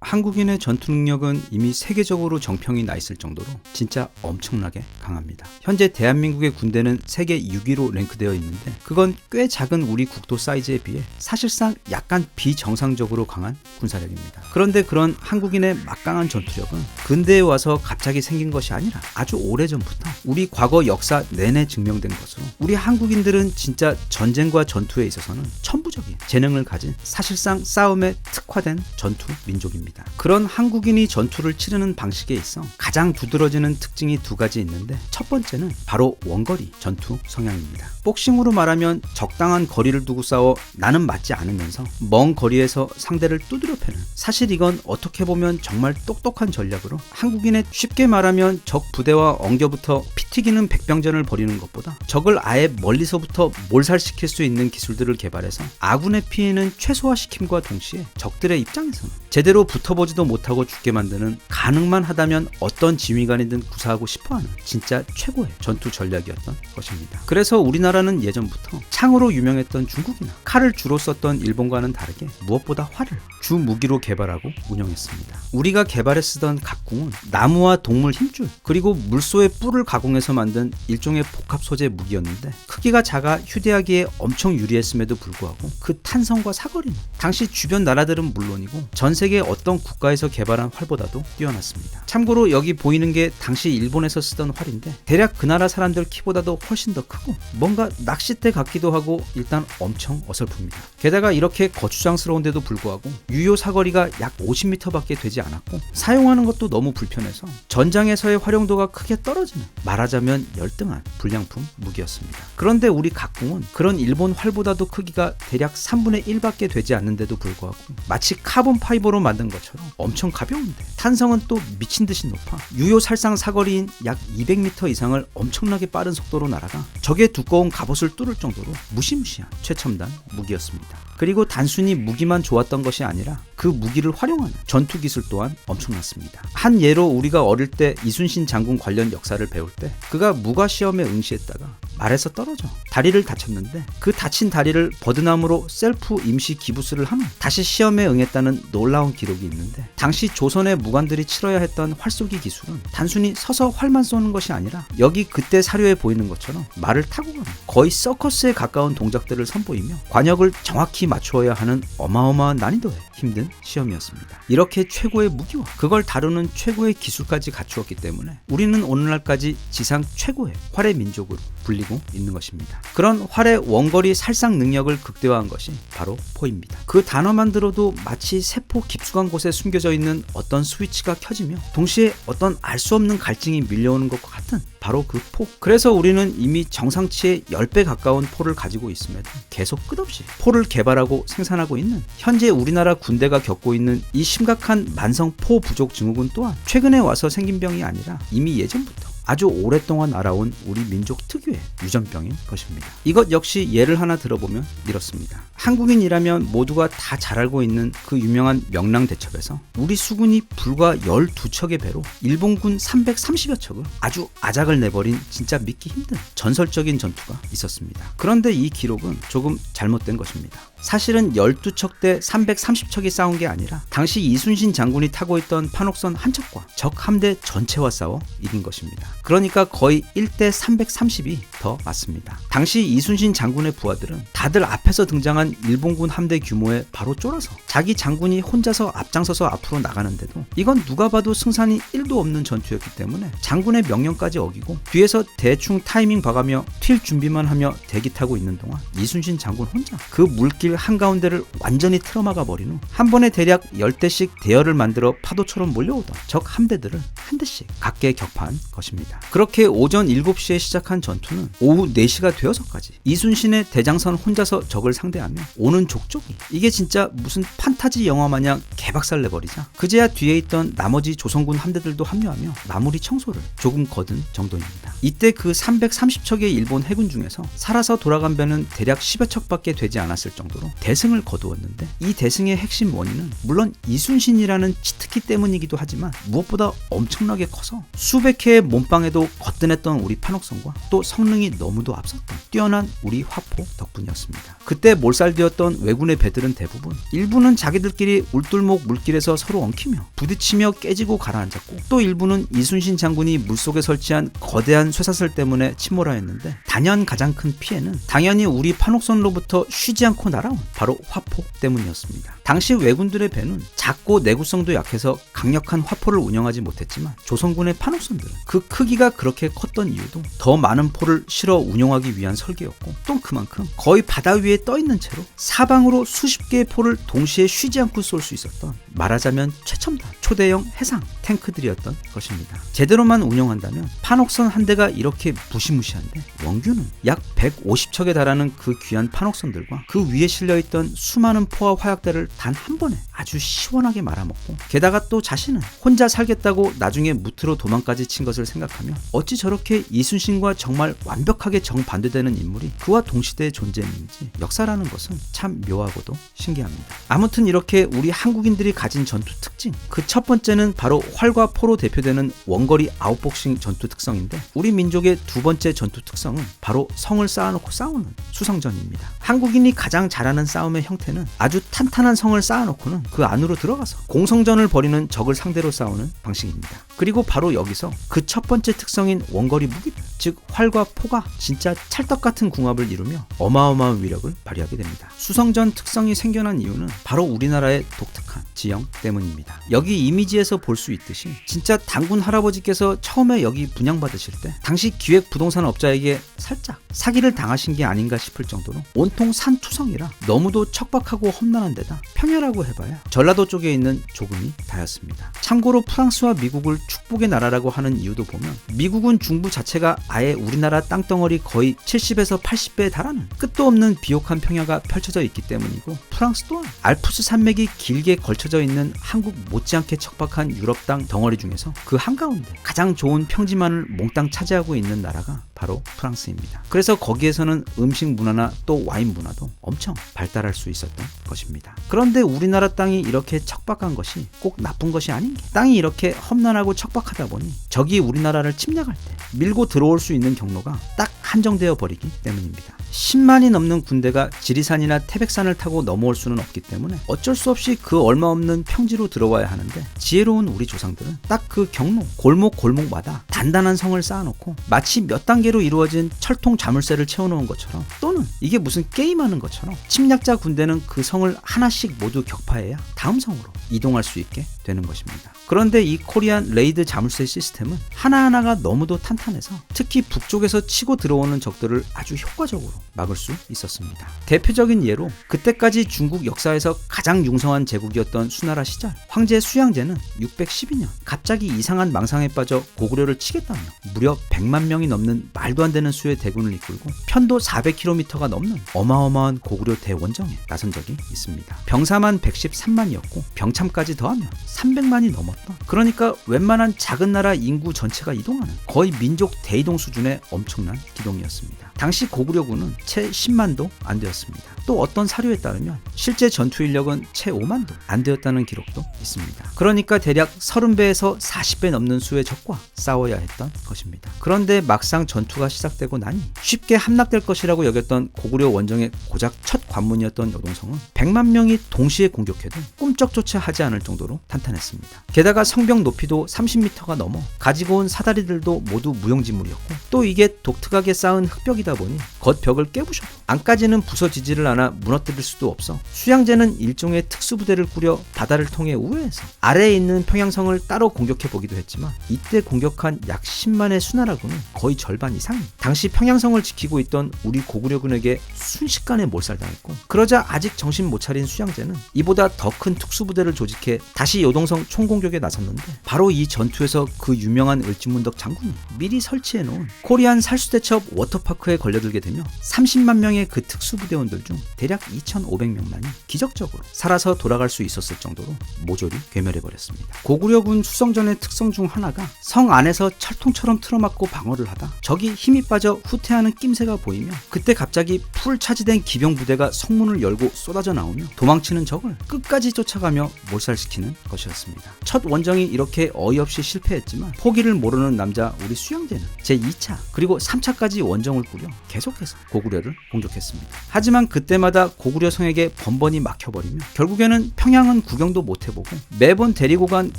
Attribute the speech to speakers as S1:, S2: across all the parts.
S1: 한국인의 전투 능력은 이미 세계적으로 정평이 나 있을 정도로 진짜 엄청나게 강합니다. 현재 대한민국의 군대는 세계 6위로 랭크되어 있는데 그건 꽤 작은 우리 국토 사이즈에 비해 사실상 약간 비정상적으로 강한 군사력입니다. 그런데 그런 한국인의 막강한 전투력은 근대에 와서 갑자기 생긴 것이 아니라 아주 오래전부터 우리 과거 역사 내내 증명된 것으로 우리 한국인들은 진짜 전쟁과 전투에 있어서는 천부적인 재능을 가진 사실상 싸움에 특화된 전투 민족입니다. 그런 한국인이 전투를 치르는 방식에 있어 가장 두드러지는 특징이 두 가지 있는데 첫 번째는 바로 원거리 전투 성향입니다. 복싱으로 말하면 적당한 거리를 두고 싸워 나는 맞지 않으면서 먼 거리에서 상대를 두드려 패는 사실 이건 어떻게 보면 정말 똑똑한 전략으로 한국인의 쉽게 말하면 적 부대와 엉겨붙어 피 튀기는 백병전을 벌이는 것보다 적을 아예 멀리서부터 몰살시킬 수 있는 기술들을 개발해서 아군의 피해는 최소화시킴과 동시에 적들의 입장에서는 제대로 붙어보지도 못하고 죽게 만드는 가능만 하다면 어떤 지휘관이든 구사하고 싶어하는 진짜 최고의 전투 전략이었던 것입니다. 그래서 우리나라는 예전부터 창으로 유명했던 중국이나 칼을 주로 썼던 일본과는 다르게 무엇보다 활을 주 무기로 개발하고 운영했습니다. 우리가 개발해 쓰던 각궁은 나무와 동물 힘줄 그리고 물소의 뿔을 가공해서 만든 일종의 복합 소재 무기였는데 크기가 작아 휴대하기에 엄청 유리했음에도 불구하고 그 탄성과 사거리는 당시 주변 나라들은 물론이고 전 세계 어떤 국가에서 개발한 활보다도 뛰어났습니다. 참고로 여기 보이는 게 당시 일본에서 쓰던 활인데 대략 그 나라 사람들 키보다도 훨씬 더 크고 뭔가 낚싯대 같기도 하고 일단 엄청 어설픕니다. 게다가 이렇게 거추장스러운데도 불구하고 유효 사거리가 약 50m밖에 되지 않았고 사용하는 것도 너무 불편해서 전장에서의 활용도가 크게 떨어지는 말하자면 열등한 불량품 무기였습니다. 그런데 우리 각궁은 그런 일본 활보다도 크기가 대략 3분의 1밖에 되지 않는데도 불구하고 마치 카본 파이버 로 만든 것처럼 엄청 가벼운데 탄성은 또 미친 듯이 높아 유효 살상 사거리인 약 200m 이상을 엄청나게 빠른 속도로 날아가 적의 두꺼운 갑옷을 뚫을 정도로 무시무시한 최첨단 무기였습니다. 그리고 단순히 무기만 좋았던 것이 아니라 그 무기를 활용하는 전투 기술 또한 엄청났습니다. 한 예로 우리가 어릴 때 이순신 장군 관련 역사를 배울 때 그가 무과 시험에 응시했다가 말에서 떨어져 다리를 다쳤는데 그 다친 다리를 버드나무로 셀프 임시 기부스를 한후 다시 시험에 응했다는 놀라운 기록이 있는데 당시 조선의 무관들이 치러야 했던 활쏘기 기술은 단순히 서서 활만 쏘는 것이 아니라 여기 그때 사료에 보이는 것처럼 말을 타고 가는 거의 서커스에 가까운 동작들을 선보이며 관역을 정확히 맞추어야 하는 어마어마한 난이도의 힘든 시험이었습니다. 이렇게 최고의 무기와 그걸 다루는 최고의 기술까지 갖추었기 때문에 우리는 오늘날까지 지상 최고의 활의 민족으로 불리고 있는 것입니다. 그런 활의 원거리 살상 능력을 극대화한 것이 바로 포입니다. 그 단어만 들어도 마치 세포 깊숙한 곳에 숨겨져 있는 어떤 스위치가 켜지며 동시에 어떤 알 수 없는 갈증이 밀려오는 것과 같은 바로 그 포. 그래서 우리는 이미 정상치의 10배 가까운 포를 가지고 있음에도 계속 끝없이 포를 개발하고 생산하고 있는 현재 우리나라 군대가 겪고 있는 이 심각한 만성 포 부족 증후군 또한 최근에 와서 생긴 병이 아니라 이미 예전부터 아주 오랫동안 알아온 우리 민족 특유의 유전병인 것입니다. 이것 역시 예를 하나 들어보면 이렇습니다. 한국인이라면 모두가 다 잘 알고 있는 그 유명한 명랑 대첩에서 우리 수군이 불과 12척의 배로 일본군 330여 척을 아주 아작을 내버린 진짜 믿기 힘든 전설적인 전투가 있었습니다. 그런데 이 기록은 조금 잘못된 것입니다. 사실은 12척 대 330척이 싸운 게 아니라 당시 이순신 장군이 타고 있던 판옥선 한 척과 적 함대 전체와 싸워 이긴 것입니다. 그러니까 거의 1대 330이 더 맞습니다. 당시 이순신 장군의 부하들은 다들 앞에서 등장한 일본군 함대 규모에 바로 쫄아서 자기 장군이 혼자서 앞장서서 앞으로 나가는데도 이건 누가 봐도 승산이 1도 없는 전투였기 때문에 장군의 명령까지 어기고 뒤에서 대충 타이밍 봐가며 튈 준비만 하며 대기 타고 있는 동안 이순신 장군 혼자 그 물길 한가운데를 완전히 틀어막아 버린 후 한 번에 대략 10대씩 대열을 만들어 파도처럼 몰려오던 적 함대들을 한 대씩 각계 격파한 것입니다. 그렇게 오전 7시에 시작한 전투는 오후 4시가 되어서까지 이순신의 대장선 혼자서 적을 상대하며 오는 족족이 이게 진짜 무슨 판타지 영화 마냥 개박살 내버리자 그제야 뒤에 있던 나머지 조선군 함대들도 합류하며 마무리 청소를 조금 거둔 정도입니다. 이때 그 330척의 일본 해군 중에서 살아서 돌아간 배는 대략 10여 척밖에 되지 않았을 정도로 대승을 거두었는데 이 대승의 핵심 원인은 물론 이순신이라는 치트키 때문이기도 하지만 무엇보다 엄청나게 커서 수백 회의 몸 눈방에도 거뜬했던 우리 판옥선과 또 성능이 너무도 앞섰던 뛰어난 우리 화포 덕분이었습니다. 그때 몰살되었던 왜군의 배들은 대부분 일부는 자기들끼리 울돌목 물길에서 서로 엉키며 부딪히며 깨지고 가라앉았고 또 일부는 이순신 장군이 물속에 설치한 거대한 쇠사슬 때문에 침몰하였는데 단연 가장 큰 피해는 당연히 우리 판옥선로부터 쉬지 않고 날아온 바로 화포 때문이었습니다. 당시 왜군들의 배는 작고 내구성도 약해서 강력한 화포를 운영하지 못했지만 조선군의 판옥선들은 그 크기가 그렇게 컸던 이유도 더 많은 포를 실어 운용하기 위한 설계였고 또 그만큼 거의 바다 위에 떠 있는 채로 사방으로 수십 개의 포를 동시에 쉬지 않고 쏠 수 있었던 말하자면 최첨단 초대형 해상 탱크들이었던 것입니다. 제대로만 운영한다면 판옥선 한 대가 이렇게 무시무시한데 원규는 약 150척에 달하는 그 귀한 판옥선들과 그 위에 실려 있던 수많은 포와 화약대를 단 한 번에 아주 시원하게 말아먹고 게다가 또 자신은 혼자 살겠다고 나중에 무트로 도망까지 친 것을 생각하면 어찌 저렇게 이순신과 정말 완벽하게 정반대되는 인물이 그와 동시대에 존재했는지 역사라는 것은 참 묘하고도 신기합니다. 아무튼 이렇게 우리 한국인들이 가진 전투 특징 그 첫 번째는 바로 활과 포로 대표되는 원거리 아웃복싱 전투 특성인데 우리 민족의 두 번째 전투 특성은 바로 성을 쌓아놓고 싸우는 수성전입니다. 한국인이 가장 잘하는 싸움의 형태는 아주 탄탄한 성을 쌓아놓고는 그 안으로 들어가서 공성전을 벌이는 적을 상대로 싸우는 방식입니다. 그리고 바로 여기서 그 첫 번째 특성인 원거리 무기들, 즉 활과 포가 진짜 찰떡 같은 궁합을 이루며 어마어마한 위력을 발휘하게 됩니다. 수성전 특성이 생겨난 이유는 바로 우리나라의 독특한 지형 때문입니다. 여기 이미지에서 볼 수 있듯이 진짜 당군 할아버지께서 처음에 여기 분양받으실 때 당시 기획 부동산 업자에게 살짝 사기를 당하신 게 아닌가 싶을 정도로 온통 산 투성이라 너무도 척박하고 험난한 데다 평야라고 해봐야 전라도 쪽에 있는 조금이 다였습니다. 참고로 프랑스와 미국을 축복의 나라라고 하는 이유도 보면 미국은 중부 자체가 아예 우리나라 땅덩어리 거의 70에서 80배에 달하는 끝도 없는 비옥한 평야가 펼쳐져 있기 때문이고 프랑스 또한 알프스 산맥이 길게 걸쳐져 있는 한국 못지않게 척박한 유럽 땅 덩어리 중에서 그 한가운데 가장 좋은 평지만을 몽땅 차지하고 있는 나라가 바로 프랑스입니다. 그래서 거기에서는 음식 문화나 또 와인 문화도 엄청 발달할 수 있었던 것입니다. 그런데 우리나라 땅이 이렇게 척박한 것이 꼭 나쁜 것이 아닌 게 땅이 이렇게 험난하고 척박하다 보니 적이 우리나라를 침략할 때 밀고 들어올 수 있는 경로가 딱 한정되어 버리기 때문입니다. 10만이 넘는 군대가 지리산이나 태백산을 타고 넘어올 수는 없기 때문에 어쩔 수 없이 그 얼마 없는 평지로 들어와야 하는데 지혜로운 우리 조상들은 딱 그 경로 골목 골목마다 단단한 성을 쌓아놓고 마치 몇 단계로 이루어진 철통 자물쇠를 채워놓은 것처럼 또는 이게 무슨 게임하는 것처럼 침략자 군대는 그 성을 하나씩 모두 격파해야 다음 성으로 이동할 수 있게 되는 것입니다. 그런데 이 코리안 레이드 자물쇠 시스템은 하나하나가 너무도 탄탄해서 특히 북쪽에서 치고 들어오는 적들을 아주 효과적으로 막을 수 있었습니다. 대표적인 예로 그때까지 중국 역사에서 가장 융성한 제국이었던 수나라 시절 황제 수양제는 612년 갑자기 이상한 망상에 빠져 고구려를 치겠다며 무려 100만 명이 넘는 말도 안 되는 수의 대군을 이끌고 편도 400km가 넘는 어마어마한 고구려 대원정에 나선 적이 있습니다. 병사만 113만이었고 병참까지 더하면 300만이 넘었던 그러니까 웬만한 작은 나라 인구 전체가 이동하는 거의 민족 대이동 수준의 엄청난 기동이었습니다. 당시 고구려군은 채 10만도 안 되었습니다. 또 어떤 사료에 따르면 실제 전투 인력은 채 5만도 안 되었다는 기록도 있습니다. 그러니까 대략 30배에서 40배 넘는 수의 적과 싸워야 했던 것입니다. 그런데 막상 전투가 시작되고 나니 쉽게 함락될 것이라고 여겼던 고구려 원정의 고작 첫 관문이었던 여동성은 100만 명이 동시에 공격해도 꿈쩍조차 하지 않을 정도로 탄탄했습니다. 게다가 성벽 높이도 30m가 넘어 가지고 온 사다리들도 모두 무용지물이었고 또 이게 독특하게 쌓은 흙벽이다 보니 겉벽을 깨부셔도 안까지는 부서지지를 않아 무너뜨릴 수도 없어. 수양제는 일종의 특수부대를 꾸려 바다를 통해 우회해서 아래에 있는 평양성을 따로 공격해 보기도 했지만 이때 공격한 약 10만의 수나라군은 거의 절반 이상이 당시 평양성을 지키고 있던 우리 고구려군에게 순식간에 몰살당했고 그러자 아직 정신 못 차린 수양제는 이보다 더 큰 특수부대를 조직해 다시 요동성 총공격에 나섰는데 바로 이 전투에서 그 유명한 을지문덕 장군이 미리 설치해 놓은 코리안 살수대첩 워터파크에 걸려들게 되며 있으며 30만 명의 그 특수부대원들 중 대략 2,500명만이 기적적으로 살아서 돌아갈 수 있었을 정도로 모조리 괴멸해버렸습니다. 고구려군 수성전의 특성 중 하나가 성 안에서 철통처럼 틀어막고 방어를 하다 적이 힘이 빠져 후퇴하는 낌새가 보이며 그때 갑자기 풀 차지된 기병 부대가 성문을 열고 쏟아져 나오며 도망치는 적을 끝까지 쫓아가며 몰살시키는 것이었습니다. 첫 원정이 이렇게 어이없이 실패했지만 포기를 모르는 남자 우리 수양대는 제2차 그리고 3차까지 원정을 꾸려 계속해서 고구려를 공격했습니다. 하지만 그때마다 고구려 성에게 번번이 막혀버리며 결국에는 평양은 구경도 못 해보고 매번 데리고 간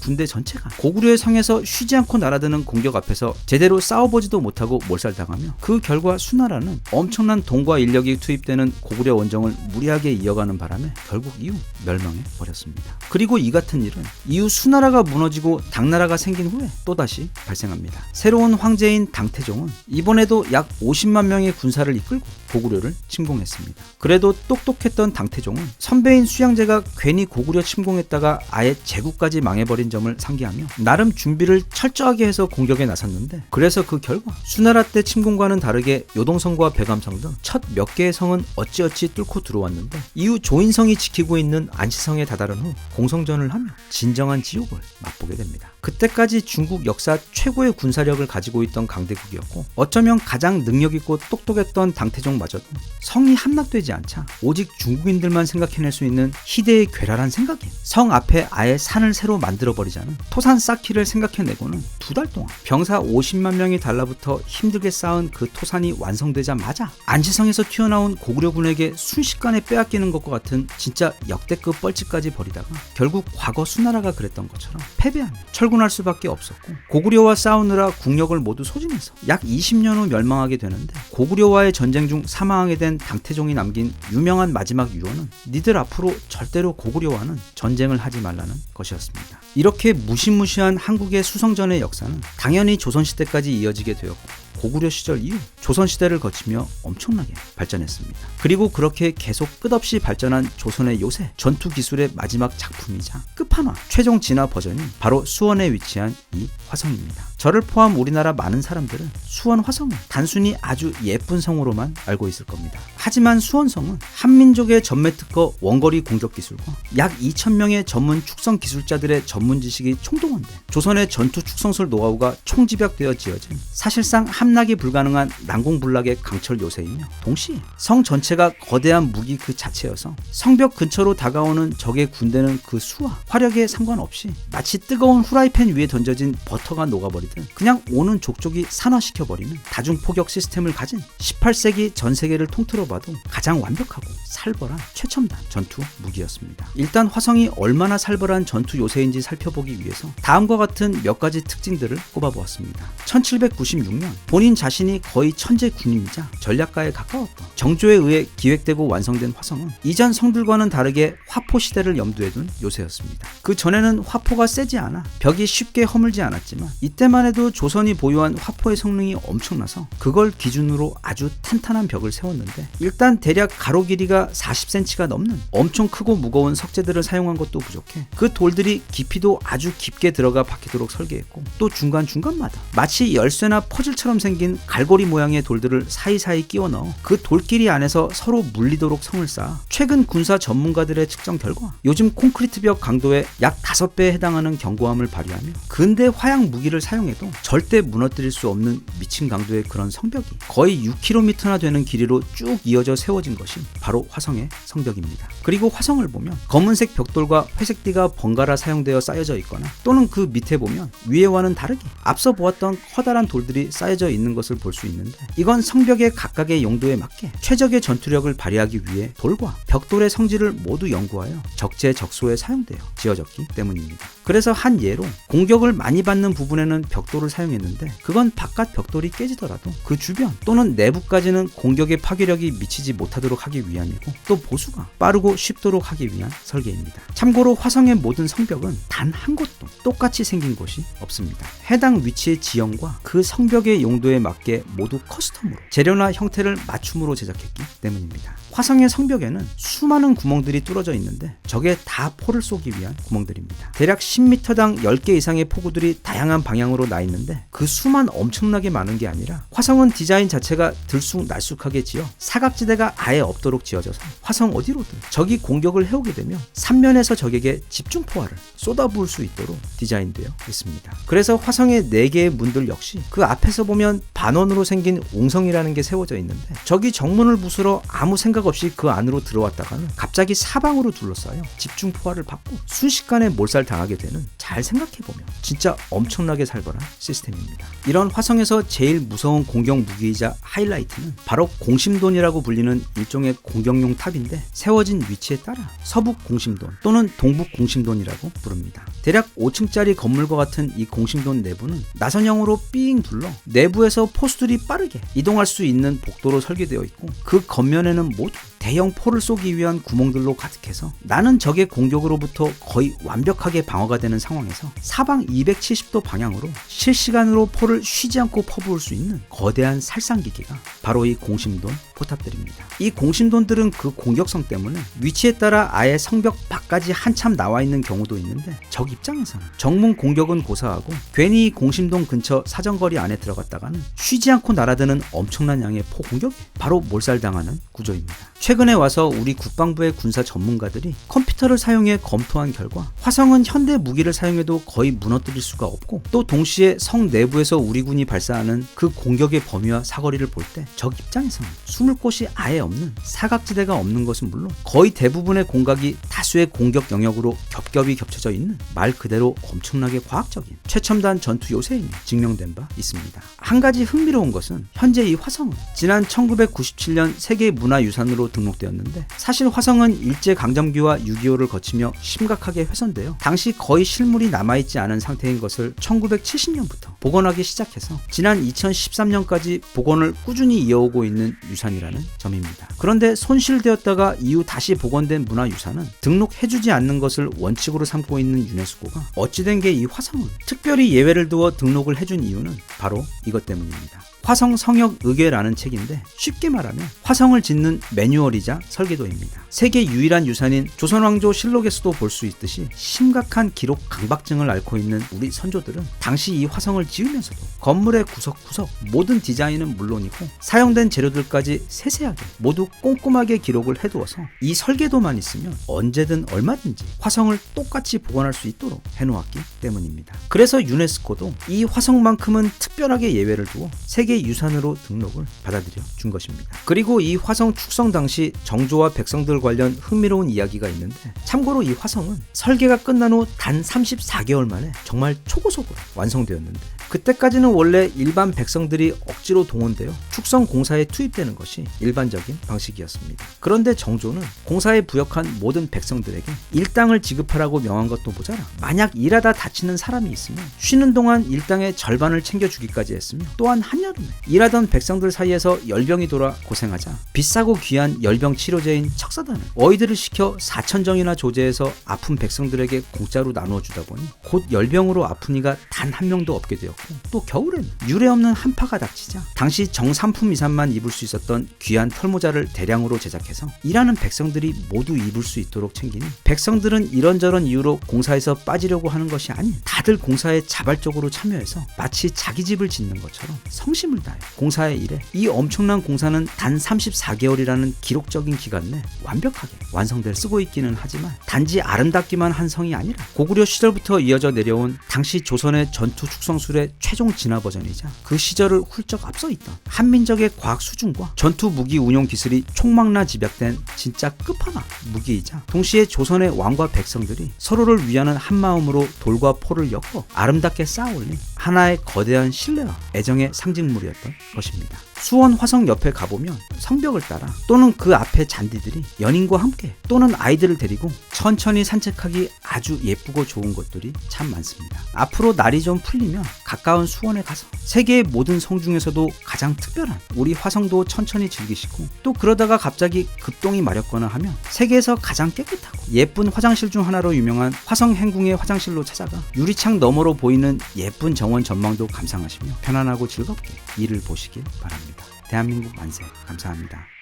S1: 군대 전체가 고구려의 성에서 쉬지 않고 날아드는 공격 앞에서 제대로 싸워보지도 못하고 몰살당하며 그 결과 수나라는 엄청난 돈과 인력이 투입되는 고구려 원정을 무리하게 이어가는 바람에 결국 이후 멸망해 버렸습니다. 그리고 이 같은 일은 이후 수나라가 무너지고 당나라가 생긴 후에 또다시 발생합니다. 새로운 황제인 당태종은 이번에도 약 50만 명의 군사를 이끌고 고구려를 침공했습니다. 그래도 똑똑했던 당태종은 선배인 수양제가 괜히 고구려 침공했다가 아예 제국까지 망해버린 점을 상기하며 나름 준비를 철저하게 해서 공격에 나섰는데 그래서 그 결과 수나라 때 침공과는 다르게 요동성과 배감성 등 첫 몇 개의 성은 어찌어찌 뚫고 들어왔는데 이후 조인성이 지키고 있는 안시성에 다다른 후 공성전을 하며 진정한 지옥을 맛보게 됩니다. 그때까지 중국 역사 최고의 군사력을 가지고 있던 강대국이었고 어쩌면 가장 능력있고 똑똑했던 당태종마저도 성이 함락되지 않자 오직 중국인들만 생각해낼 수 있는 희대의 괴랄한 생각인 성 앞에 아예 산을 새로 만들어버리자는 토산 쌓기를 생각해내고는 두 달 동안 병사 50만 명이 달라붙어 힘들게 쌓은 그 토산이 완성되자마자 안지성에서 튀어나온 고구려군에게 순식간에 빼앗기는 것과 같은 진짜 역대급 뻘짓까지 벌이다가 결국 과거 수나라가 그랬던 것처럼 패배하며 철 군할 수밖에 없었고 고구려와 싸우느라 국력을 모두 소진해서 약 20년 후 멸망하게 되는데 고구려와의 전쟁 중 사망하게 된 당태종이 남긴 유명한 마지막 유언은 니들 앞으로 절대로 고구려와는 전쟁을 하지 말라는 것이었습니다. 이렇게 무시무시한 한국의 수성전의 역사는 당연히 조선시대까지 이어지게 되었고 고구려 시절 이후 조선시대를 거치며 엄청나게 발전했습니다. 그리고 그렇게 계속 끝없이 발전한 조선의 요새 전투 기술의 마지막 작품이자 끝판왕 최종 진화 버전이 바로 수원에 위치한 이 화성입니다. 저를 포함 우리나라 많은 사람들은 수원 화성을 단순히 아주 예쁜 성으로만 알고 있을 겁니다. 하지만 수원성은 한민족의 전매 특허 원거리 공격 기술과 약 2,000명의 전문 축성 기술자들의 전문 지식이 총동원돼 조선의 전투 축성술 노하우가 총집약되어 지어진 사실상 함락이 불가능한 난공불락의 강철 요새이며 동시에 성 전체가 거대한 무기 그 자체여서 성벽 근처로 다가오는 적의 군대는 그 수와 화력에 상관없이 마치 뜨거운 후라이팬 위에 던져진 버터가 녹아버 리듯 그냥 오는 족족이 산화시켜버리는 다중포격 시스템을 가진 18세기 전 세계를 통틀어 봐도 가장 완벽하고 살벌한 최첨단 전투 무기였습니다. 일단 화성이 얼마나 살벌한 전투 요새인지 살펴보기 위해서 다음과 같은 몇 가지 특징들을 꼽아보았습니다. 1796년 본인 자신이 거의 천재 군인이자 전략가에 가까웠던 정조에 의해 기획되고 완성된 화성은 이전 성들과는 다르게 화포 시대를 염두에 둔 요새였습니다. 그 전에는 화포가 세지 않아 벽이 쉽게 허물지 않았지만 이때만 해도 조선이 보유한 화포의 성능이 엄청나서 그걸 기준으로 아주 탄탄한 벽을 세웠는데 일단 대략 가로 길이가 40cm가 넘는 엄청 크고 무거운 석재들을 사용한 것도 부족해. 그 돌들이 깊이도 아주 깊게 들어가 박히도록 설계했고 또 중간중간마다 마치 열쇠나 퍼즐처럼 생긴 갈고리 모양의 돌들을 사이사이 끼워 넣어 그 돌끼리 안에서 서로 물리도록 성을 쌓아 최근 군사 전문가들의 측정 결과 요즘 콘크리트 벽 강도의 약 5배에 해당하는 견고함을 발휘하며 근대 화약 무기를 사용 해도 절대 무너뜨릴 수 없는 미친 강도의 그런 성벽이 거의 6km나 되는 길이로 쭉 이어져 세워진 것이 바로 화성의 성벽입니다. 그리고 화성을 보면 검은색 벽돌과 회색띠가 번갈아 사용되어 쌓여져 있거나 또는 그 밑에 보면 위에와는 다르게 앞서 보았던 커다란 돌들이 쌓여져 있는 것을 볼 수 있는데 이건 성벽의 각각의 용도에 맞게 최적의 전투력을 발휘하기 위해 돌과 벽돌의 성질을 모두 연구하여 적재적소에 사용되어 지어졌기 때문입니다. 그래서 한 예로 공격을 많이 받는 부분에는 벽 돌을 사용했는데 그건 바깥 벽돌이 깨지더라도 그 주변 또는 내부까지는 공격의 파괴력이 미치지 못하도록 하기 위함이고 또 보수가 빠르고 쉽도록 하기 위한 설계입니다. 참고로 화성의 모든 성벽은 단 한 곳도 똑같이 생긴 곳이 없습니다. 해당 위치의 지형과 그 성벽의 용도에 맞게 모두 커스텀으로 재료나 형태를 맞춤으로 제작했기 때문입니다. 화성의 성벽에는 수많은 구멍들이 뚫어져 있는데 저게 다 포를 쏘기 위한 구멍들입니다. 대략 10m당 10개 이상의 포구들이 다양한 방향으로 나 있는데 그 수만 엄청나게 많은 게 아니라 화성은 디자인 자체가 들쑥날쑥하게 지어 사각지대가 아예 없도록 지어져서 화성 어디로든 적이 공격을 해오게 되면 삼면에서 적에게 집중 포화를 쏟아부을 수 있도록 디자인되어 있습니다. 그래서 화성의 4개의 문들 역시 그 앞에서 보면 반원으로 생긴 옹성이라는 게 세워져 있는데 적이 정문을 부수러 아무 생각 없이 그 안으로 들어왔다가는 갑자기 사방으로 둘러싸여 집중 포화를 받고 순식간에 몰살당하게 되는 잘 생각해보면 진짜 엄청나게 살벌한 시스템입니다. 이런 화성에서 제일 무서운 공격 무기이자 하이라이트는 바로 공심돈이라고 불리는 일종의 공격용 탑인데 세워진 위치에 따라 서북 공심돈 또는 동북 공심돈이라고 부릅니다. 대략 5층짜리 건물과 같은 이 공심돈 내부는 나선형으로 삥 둘러 내부에서 포수들이 빠르게 이동할 수 있는 복도로 설계되어 있고 그 겉면에는 모두 대형 포를 쏘기 위한 구멍들로 가득해서 나는 적의 공격으로부터 거의 완벽하게 방어가 되는 상황에서 사방 270도 방향으로 실시간으로 포를 쉬지 않고 퍼부을 수 있는 거대한 살상기기가 바로 이 공심돈 포탑들입니다. 이 공심돈들은 그 공격성 때문에 위치에 따라 아예 성벽 밖까지 한참 나와 있는 경우도 있는데 적 입장에서는 정문 공격은 고사하고 괜히 이 공심돈 근처 사정거리 안에 들어갔다가는 쉬지 않고 날아드는 엄청난 양의 포 공격에 바로 몰살당하는 구조입니다. 최근에 와서 우리 국방부의 군사 전문가들이 컴퓨터를 사용해 검토한 결과 화성은 현대 무기를 사용해도 거의 무너뜨릴 수가 없고 또 동시에 성 내부에서 우리 군이 발사하는 그 공격의 범위와 사거리를 볼 때 적 입장에서는 숨을 곳이 아예 없는 사각지대가 없는 것은 물론 거의 대부분의 공각이 다수의 공격 영역으로 겹겹이 겹쳐져 있는 말 그대로 엄청나게 과학적인 최첨단 전투 요새임이 증명된 바 있습니다. 한 가지 흥미로운 것은 현재 이 화성은 지난 1997년 세계 문화유산으로 등록되었는데 사실 화성은 일제 강점기와 6.25를 거치며 심각하게 훼손되어 당시 거의 실물이 남아있지 않은 상태인 것을 1970년부터 복원하기 시작해서 지난 2013년까지 복원을 꾸준히 이어오고 있는 유산이 라는 점입니다. 그런데 손실되었다가 이후 다시 복원된 문화유산은 등록해주지 않는 것을 원칙으로 삼고 있는 유네스코가 어찌된 게 이 화성을 특별히 예외를 두어 등록을 해준 이유는 바로 이것 때문입니다. 화성 성역 의궤라는 책인데 쉽게 말하면 화성을 짓는 매뉴얼이자 설계도입니다. 세계 유일한 유산인 조선왕조 실록에서도 볼 수 있듯이 심각한 기록 강박증을 앓고 있는 우리 선조들은 당시 이 화성을 지으면서도 건물의 구석구석 모든 디자인은 물론이고 사용된 재료들까지 세세하게 모두 꼼꼼하게 기록을 해두어서 이 설계도만 있으면 언제든 얼마든지 화성을 똑같이 복원할 수 있도록 해놓았기 때문입니다. 그래서 유네스코도 이 화성만큼은 특별하게 예외를 두어 세계 유산으로 등록을 받아들여 준 것입니다. 그리고 이 화성 축성 당시 정조와 백성들 관련 흥미로운 이야기가 있는데 참고로 이 화성은 설계가 끝난 후 단 34개월 만에 정말 초고속으로 완성되었는데 그때까지는 원래 일반 백성들이 억지로 동원되어 축성 공사에 투입되는 것이 일반적인 방식이었습니다. 그런데 정조는 공사에 부역한 모든 백성들에게 일당을 지급하라고 명한 것도 모자라 만약 일하다 다치는 사람이 있으면 쉬는 동안 일당의 절반을 챙겨주기까지 했으며 또한 한여름에 일하던 백성들 사이에서 열병이 돌아 고생하자 비싸고 귀한 열병 치료제인 척사단을 어이들을 시켜 4천정이나 조제해서 아픈 백성들에게 공짜로 나누어 주다 보니 곧 열병으로 아픈 이가 단 한 명도 없게 되었고 또 겨울에는 유례 없는 한파가 닥치자 당시 정삼품 이상만 입을 수 있었던 귀한 털모자를 대량으로 제작해서 일하는 백성들이 모두 입을 수 있도록 챙기니 백성들은 이런저런 이유로 공사에서 빠지려고 하는 것이 아닌 다들 공사에 자발적으로 참여해서 마치 자기 집을 짓는 것처럼 성심 을 다해 공사에 일해 이 엄청난 공사는 단 34개월이라는 기록적인 기간 내 완벽하게 완성될 쓰고 있기는 하지만 단지 아름답기만 한 성이 아니라 고구려 시절부터 이어져 내려온 당시 조선의 전투 축성술의 최종 진화 버전이자 그 시절을 훌쩍 앞서 있던 한민족의 과학 수준과 전투 무기 운용 기술이 총망라 집약된 진짜 끝판왕 무기이자 동시에 조선의 왕과 백성들이 서로를 위하는 한 마음으로 돌과 포를 엮어 아름답게 쌓아올린 하나의 거대한 신뢰와 애정의 상징물 이었던 것입니다. 수원 화성 옆에 가보면 성벽을 따라 또는 그 앞에 잔디들이 연인과 함께 또는 아이들을 데리고 천천히 산책하기 아주 예쁘고 좋은 곳들이 참 많습니다. 앞으로 날이 좀 풀리면 가까운 수원에 가서 세계의 모든 성 중에서도 가장 특별한 우리 화성도 천천히 즐기시고 또 그러다가 갑자기 급동이 마렵거나 하면 세계에서 가장 깨끗하고 예쁜 화장실 중 하나로 유명한 화성 행궁의 화장실로 찾아가 유리창 너머로 보이는 예쁜 정원 전망도 감상하시며 편안하고 즐겁게 일을 보시길 바랍니다. 대한민국 만세 감사합니다.